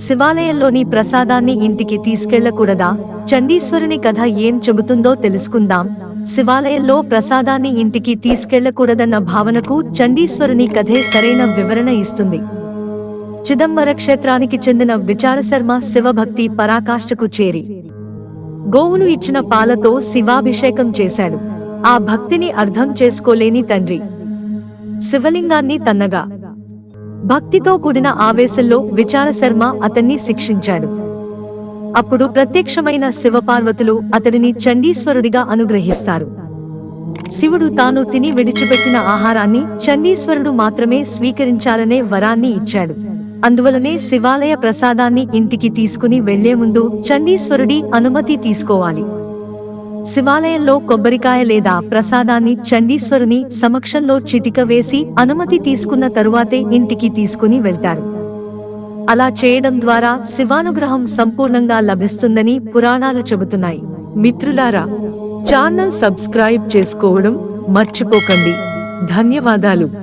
శివాలయంలోని ప్రసాదాన్ని ఇంటికి తీసుకెళ్ళకూడదా? చండీశ్వరుని కథ ఏం చెబుతుందో తెలుసుకుందాం. శివాలయంలో ప్రసాదాన్ని ఇంటికి తీసుకెళ్ళకూడదన్న భావనకు చండీశ్వరుని కథే సరైన వివరణ ఇస్తుంది. చిదంబర క్షేత్రానికి చెందిన విచారశర్మ శివభక్తి పరాకాష్ఠకు చేరి గోవును ఇచ్చిన పాలతో శివాభిషేకం చేశాడు. ఆ భక్తిని అర్థం చేసుకోలేని తండ్రి. శివలింగాన్ని తన్నగా భక్తితో కూడిన ఆవేశంలో విచారశర్మ అతన్ని శిక్షించాడు. అప్పుడు ప్రత్యక్షమైన శివపార్వతులు అతడిని చండీశ్వరుడిగా అనుగ్రహిస్తారు. శివుడు తాను తిని విడిచిపెట్టిన ఆహారాన్ని చండీశ్వరుడు మాత్రమే స్వీకరించాలనే వరాన్ని ఇచ్చాడు. అందువలనే శివాలయ ప్రసాదాన్ని ఇంటికి తీసుకుని వెళ్ళే ముందు చండీశ్వరుడి అనుమతి తీసుకోవాలి. శివాలయంలో కొబ్బరికాయ లేదా ప్రసాదాన్ని చండీశ్వరుని సమక్షంలో చిటిక వేసి అనుమతి తీసుకున్న తరువాతే ఇంటికి తీసుకుని వెళ్తారు. అలా చేయడం ద్వారా శివానుగ్రహం సంపూర్ణంగా లభిస్తుందని పురాణాలు చెబుతున్నాయి. మిత్రులారా ఛానల్ సబ్స్క్రైబ్ చేసుకోవడం మర్చిపోకండి. ధన్యవాదాలు.